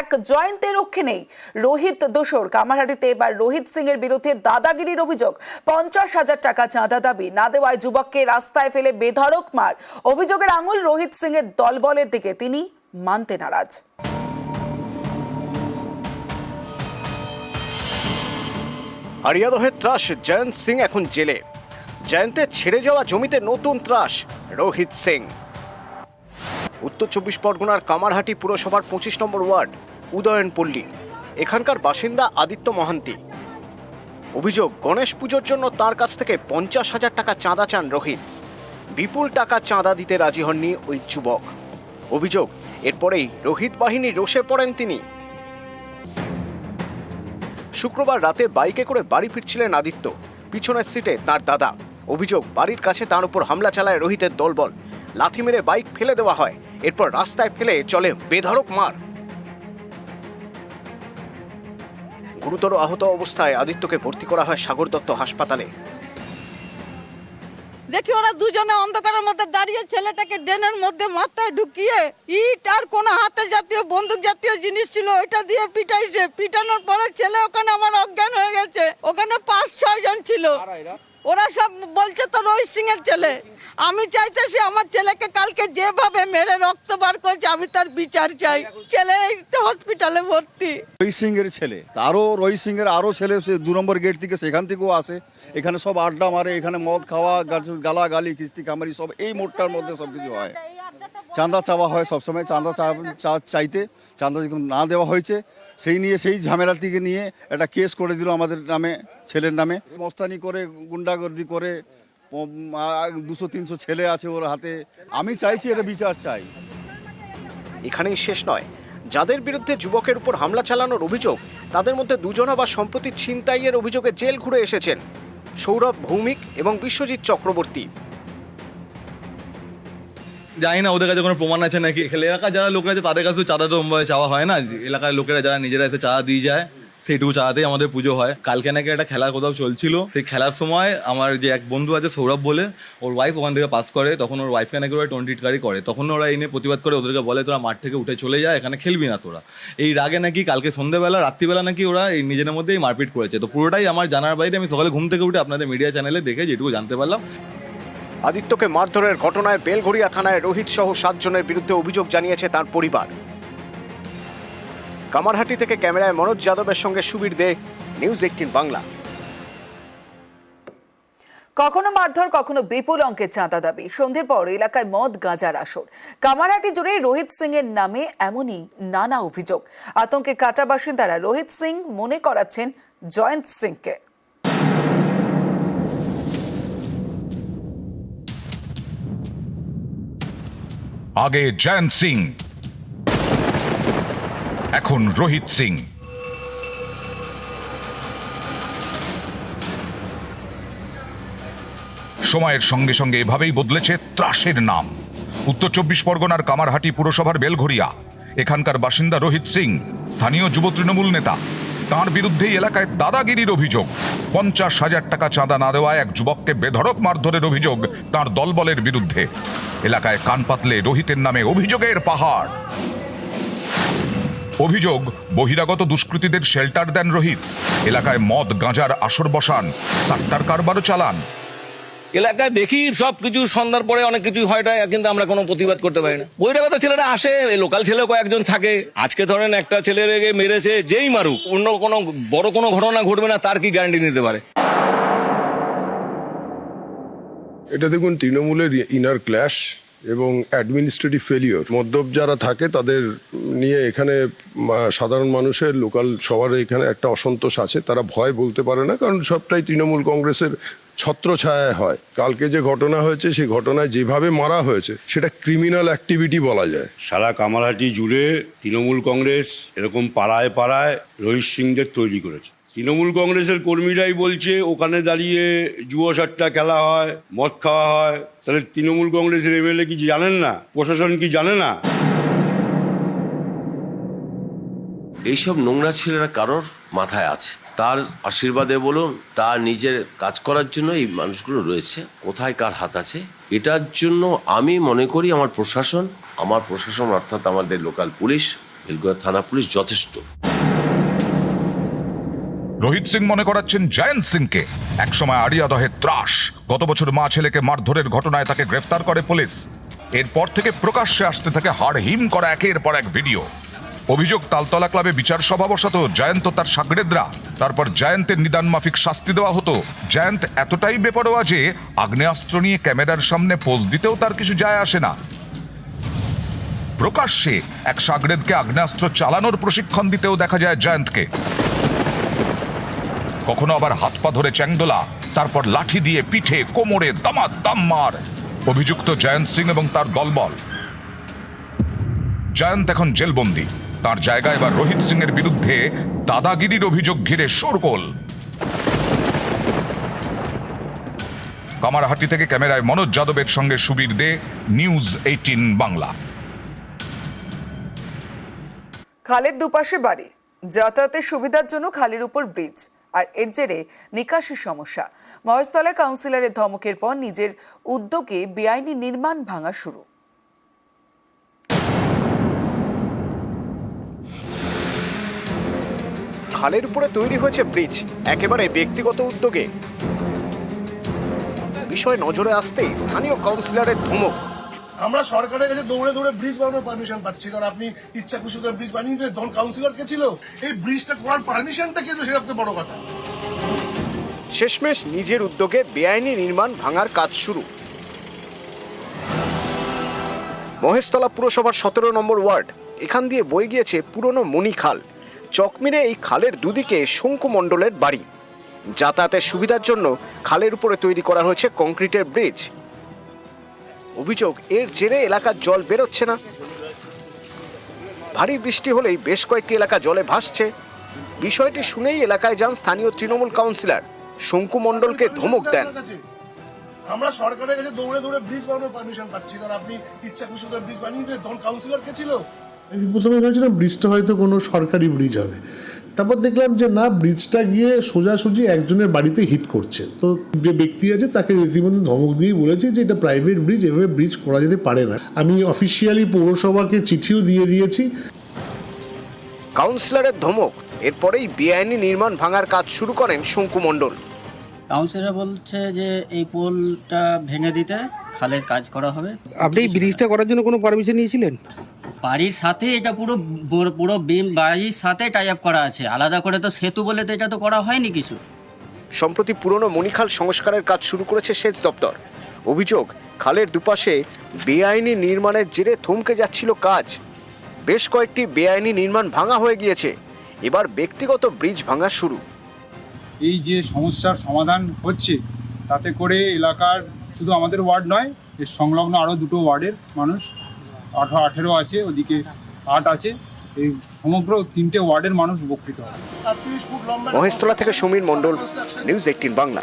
এক জয়ন্তের রক্ষে নেই। রোহিত দোসর, কামারহাটিতে এবার রোহিত সিং এর বিরুদ্ধে দাদাগিরির অভিযোগ। পঞ্চাশ হাজার টাকা চাঁদা দাবি না দেওয়ায় যুবককে রাস্তায় ফেলে বেধড়ক মার। অভিযোগের আঙুল রোহিত সিং এর দলবলের দিকে। তিনি মানতে নারাজ। আরিয়াদহের ত্রাস, জয়ন্ত সিং এখন জেলে। জয়ন্তের ছেড়ে যাওয়া জমিতে নতুন ত্রাস, রোহিত সিং। উত্তর চব্বিশ পরগনার কামারহাটি পুরসভার পঁচিশ নম্বর ওয়ার্ড উদয়নপল্লী এখানকার বাসিন্দা আদিত্য মহান্তি। অভিযোগ, গণেশ পুজোর জন্য তার কাছ থেকে পঞ্চাশ হাজার টাকা চাঁদা চান রোহিত। বিপুল টাকা চাঁদা দিতে রাজি হননি ওই যুবক। অভিযোগ, এরপরেই রোহিত বাহিনী রোষে পড়েন তিনি। শুক্রবার রাতে বাইকে করে বাড়ি ফিরছিলেন আদিত্য। পিছনের সিটে তার দাদা। অভিযোগ, বাড়ির কাছে তার উপর হামলা চালায় রোহিতের দলবল। লাথি মেরে বাইক ফেলে দেওয়া হয়। এরপর রাস্তায় ফেলে চলে বেধড়ক মার। গুরুতর আহত অবস্থায় আদিত্যকে ভর্তি করা হয় সাগর দত্ত হাসপাতালে। দেখি ওরা দুজনে অন্ধকারের মধ্যে দাঁড়িয়ে ছেলেটাকে ড্রেনের মধ্যে মাথায় ঢুকিয়ে ইট আর কোন হাতে জাতীয় বন্দুক জাতীয় জিনিস ছিল ওইটা দিয়ে পিটাইছে। পিটানোর পরে ছেলে ওখানে আমার অজ্ঞান হয়ে গেছে। ওখানে পাঁচ ছয় জন ছিল। ওরা সব বলছে তো রোহিত সিং এর ছেলে। আমি চাইতেছি আমার ছেলেকে কালকে যেভাবে মেরে রক্ত বার করেছে, আমি তার বিচার চাই। ছেলে হসপিটালে ভর্তি। রোহিত সিং এর ছেলে। তারও রোহিত সিং এর আরও ছেলে দু নম্বর গেট থেকে সেখান থেকেও আসে। এখানে সব আড্ডা মারে, এখানে মদ খাওয়া গালা গালি কিস্তি কামারি, সব এই মোড়টার মধ্যে সব কিছু হয়। চাঁদা চাওয়া হয় সবসময়, চাঁদা চাইতে। চাঁদা না দেওয়া হয়েছে সেই নিয়ে, সেই ঝামেলাটিকে নিয়ে একটা কেস করে দিল আমাদের নামে, ছেলের নামে। মস্তানি করে, গুন্ডাগর্দি করে দুশো, তিনশো ছেলে আছে ওর হাতে। আমি চাইছি এটা বিচার চাই। এখানেই শেষ নয়। যাদের বিরুদ্ধে যুবকের উপর হামলা চালানোর অভিযোগ, তাদের মধ্যে দুজন আবার সম্প্রতি ছিনতাইয়ের অভিযোগে জেল ঘুরে এসেছেন সৌরভ ভৌমিক এবং বিশ্বজিৎ চক্রবর্তী। জানি না ওদের কাছে কোনো প্রমাণ আছে নাকি। এলাকার যারা লোকেরা আছে, তাদের কাছে চাঁদা তো চাওয়া হয় না। এলাকার লোকেরা যারা নিজেরা এসে চাঁদা দিয়ে যায়, সেইটুকু চাঁদাতেই আমাদের পুজো হয়। কালকে নাকি একটা খেলা কোথাও চলছিল। সেই খেলার সময় আমার যে এক বন্ধু আছে, সৌরভ বলে, ওর ওয়াইফ ওখান থেকে পাস করে। তখন ওর ওয়াইফকে নাকি ওরা গাড়ি করে। তখন ওরা এনে প্রতিবাদ করে, ওদেরকে বলে, তোরা মাঠ থেকে উঠে চলে যায় এখানে খেলবি না তোরা। এই রাগে নাকি কালকে সন্ধ্যেবেলা রাত্রিবেলা নাকি ওরা এই নিজেদের মধ্যেই মারপিট করেছে। তো পুরোটাই আমার জানার বাইরে আমি সকালে ঘুম থেকে উঠে আপনাদের মিডিয়া চ্যানেলে দেখে যেটুকু জানতে পারলাম। আদিত্যকে মারধরের ঘটনায় বেলঘড়িয়া থানায় রোহিত সহ সাতজনের বিরুদ্ধে অভিযোগ জানিয়েছে তার পরিবার। কামারহাটি থেকে ক্যামেরায় মনোজ যাদবের সঙ্গে সুবীর দে, নিউজ এইটিন বাংলা। কখনো মারধর, কখনো বিপুল অঙ্কের চাঁদা দাবি। সন্ধ্যের পর এলাকায় মদ, গাঁজার আসর। কামারহাটি জুড়ে রোহিত সিং এর নামে এমনই নানা অভিযোগ। আতঙ্কে কাটা বাসিন্দারা রোহিত সিং মনে করাচ্ছেন জয়ন্ত সিংকে। আগে জয়ন্ত সিং। এখন রোহিত সিং। সময়ের সঙ্গে সঙ্গে এভাবেই বদলেছে ত্রাসের নাম। উত্তর চব্বিশ পরগনার কামারহাটি পুরসভার বেলঘরিয়া এখানকার বাসিন্দা রোহিত সিং, স্থানীয় যুব তৃণমূল নেতা। তার বিরুদ্ধে এলাকায় দাদাগিরির অভিযোগ। পঞ্চাশ হাজার টাকা চাঁদা না দেওয়ায় এক যুবককে বেধড়ক মারধরের অভিযোগ তার দলবলের বিরুদ্ধে। এলাকায় কান পাতলে রোহিতের নামে অভিযোগের পাহাড়। অভিযোগ, বহিরাগত দুষ্কৃতীদের শেল্টার দেন রোহিত। এলাকায় মদ, গাঁজার আসর বসান, সাট্টার কারবারও চালান। এলাকায় দেখি সব কিছু, সন্ধ্যার পরে অনেক কিছু হয় কিন্তু আমরা কোনো প্রতিবাদ করতে পারি না। বহিরাগত ছেলেরা আসে লোকাল ছেলে কয়েকজন থাকে। আজকে ধরেন একটা ছেলেকে মেরেছে, যেই মারুক, অন্য কোনো বড় কোনো ঘটনা ঘটবে না, তার কি গ্যারান্টি নিতে পারে? এটা দেখুন, তৃণমূলের ইনার ক্ল্যাশ এবং অ্যাডমিনিস্ট্রেটিভ ফেলিওর মদ্যপ যারা থাকে, তাদের নিয়ে এখানে সাধারণ মানুষের লোকাল সবার এখানে একটা অসন্তোষ আছে। তারা ভয় বলতে পারে না, কারণ সবটাই তৃণমূল কংগ্রেসের ছত্রছায়ায় হয়। কালকে যে ঘটনা হয়েছে, সেই ঘটনায় যেভাবে মারা হয়েছে, সেটা ক্রিমিনাল অ্যাক্টিভিটি বলা যায়। সারা কামারহাটি জুড়ে তৃণমূল কংগ্রেস এরকম পাড়ায় পাড়ায় রহিত সিংদের তৈরি করেছে। তৃণমূল কংগ্রেসের কর্মীরাই বলছে, ওখানে দাঁড়িয়ে যুব সাট্টা খেলা হয়, মদ খাওয়া হয়। তাহলে তৃণমূল কংগ্রেসের এমএলএ কি জানেন না? প্রশাসন কি জানে না? এইসব নোংরা ছেলেরা কারোর মাথায় আছে। তার আশীর্বাদে বলুন, তার নিজের কাজ করার জন্য এই মানুষগুলো রয়েছে। কোথায় কার হাত আছে? এটার জন্য আমি মনে করি আমার প্রশাসন আমার প্রশাসন অর্থাৎ আমাদের লোকাল পুলিশ, বেলগুড়া থানা পুলিশ যথেষ্ট। রোহিত সিং মনে করাচ্ছেন জয়ন্ত সিংকে। একসময় আড়িয়াদহে ত্রাস। গত বছর মা ছেলেকে মারধরের ঘটনায় তাকে গ্রেফতার করে পুলিশ। এরপর থেকে প্রকাশ্যে আসতে থাকে হাড় হিম করা একের পর এক ভিডিও। অভিযোগ, তালতলা ক্লাবে বিচার সভা বসাতো জয়ন্ত তার সাগরেদরা। তারপর জয়ন্তের নিদান মাফিক শাস্তি দেওয়া হতো। জয়ন্ত এতটাই বেপরোয়া যে আগ্নেয়াস্ত্র নিয়ে ক্যামেরার সামনে পোজ দিতেও তার কিছু যায় আসে না। প্রকাশ্যে এক সাগরেদকে আগ্নেয়াস্ত্র চালানোর প্রশিক্ষণ দিতেও দেখা যায় জয়ন্তকে। কখনো আবার হাত পা ধরে চ্যাংদোলা, তারপর লাঠি দিয়ে পিঠে, কোমরে দামাত দাম মার। অভিযুক্ত জয়ন্ত সিং এবং তার দলবল। জয়ন্ত এখন জেলবন্দি। তার জায়গায় এবার রোহিত সিং এর বিরুদ্ধে দাদাগিরির অভিযোগ ঘিরে শোরগোল। কামারহাটি থেকে ক্যামেরায় মনোজ যাদবের সঙ্গে সুবীর দে, নিউজ এইটিন বাংলা। খালের দুপাশে বাড়ি। যাতায়াতের সুবিধার জন্য খালের উপর ব্রিজ আর এর জেরে নিকাশির সমস্যা। মহেশতলা কাউন্সিলরের ধমকের পর নিজের উদ্যোগে বেআইনি নির্মাণ ভাঙা শুরু। খালের উপরে তৈরি হয়েছে ব্রিজ একেবারে ব্যক্তিগত উদ্যোগে। বিষয় নজরে আসতেই স্থানীয় কাউন্সিলরের ধমক। আমরা সরকারের কাছে দৌড়ে দৌড়ে ব্রিজ বানানোর পারমিশন পাচ্ছি কারণ আপনি ইচ্ছা খুশি করে ব্রিজ বানিয়ে দিলে তখন কাউন্সিলর কে ছিল এই ব্রিজটা করার পারমিশনটা কিন্তু সেটা সবচেয়ে বড় কথা। শেষমেশ নিজের উদ্যোগে বেআইনি নির্মাণ ভাঙার কাজ শুরু। মহেশতলা পুরসভার সতেরো নম্বর ওয়ার্ড এখান দিয়ে বয়ে গিয়েছে পুরনো মণি খাল চকমিরে এই খালের দুদিকে শঙ্কু মণ্ডলের বাড়ি। যাতায়াতের সুবিধার জন্য খালের উপরে তৈরি করা হয়েছে কংক্রিটের ব্রিজ। অভিযোগ, এর জেরে এলাকার জল বেরোচ্ছে না। ভারী বৃষ্টি হলেই বেশ কয়েকটি এলাকা জলে ভাসছে। বিষয়টি শুনেই এলাকায় যান স্থানীয় তৃণমূল কাউন্সিলর। শঙ্কু মণ্ডলকে ধমক দেন। আমরা সরকারের কাছে দৌড়ে দৌড়ে ব্রিজ বানানোর পারমিশন পাচ্ছি। কারণ আপনি ইচ্ছা খুশি ব্রিজ বানিয়ে তখন কাউন্সিলর কে ছিল? আমি প্রথমে ভেবেছিলাম ব্রিজটা হয়তো কোনো সরকারি ব্রিজ হবে। তারপর দেখলাম যে না ব্রিজটা গিয়ে সোজাসুজি একজনের বাড়িতে হিট করছে। তো যে ব্যক্তি আছে তাকে রীতিমতো ধমক দিয়ে বলেছে যে এটা প্রাইভেট ব্রিজ এভাবে ব্রিজ করা যেতে পারে না। আমি অফিসিয়ালি পৌরসভাকে চিঠিও দিয়ে দিয়েছি। কাউন্সিলরের ধমক এরপরেই বেআইনি নির্মাণ ভাঙার কাজ শুরু করেন শঙ্কু মণ্ডল। কাউন্সিলর বলছে যে এই পোলটা ভেঙে দিতে খালের কাজ করা হবে। আপনি এই ব্রিজটা করার জন্য কোনো পারমিশন নিয়েছিলেন? বাড়ির সাথে এটা পুরো পুরো বিম বাড়ির সাথে টাই আপ করা আছে। আলাদা করে তো সেতু বলে তো এটা তো করা হয়নি কিছু। সম্প্রতি পুরনো মণিখাল সংস্কারের কাজ শুরু করেছে সেচ দপ্তর। অভিযোগ খালের দুপাশে বেআইনি নির্মাণের জেরে থমকে যাচ্ছিল কাজ। বেশ কয়েকটি বেআইনি নির্মাণ ভাঙা হয়ে গিয়েছে। এবার ব্যক্তিগত ব্রিজ ভাঙা শুরু। এই যে সমস্যার সমাধান হচ্ছে তাতে করে এলাকার শুধু আমাদের ওয়ার্ড নয় এর সংলগ্ন আরও দুটো ওয়ার্ডের মানুষ আঠারো আঠেরো আছে, ওদিকে আট আছে। এই সমগ্র তিনটে ওয়ার্ডের মানুষ উপকৃত হবে। মহেশতলা থেকে সমীর মণ্ডল, নিউজ এইটিন বাংলা।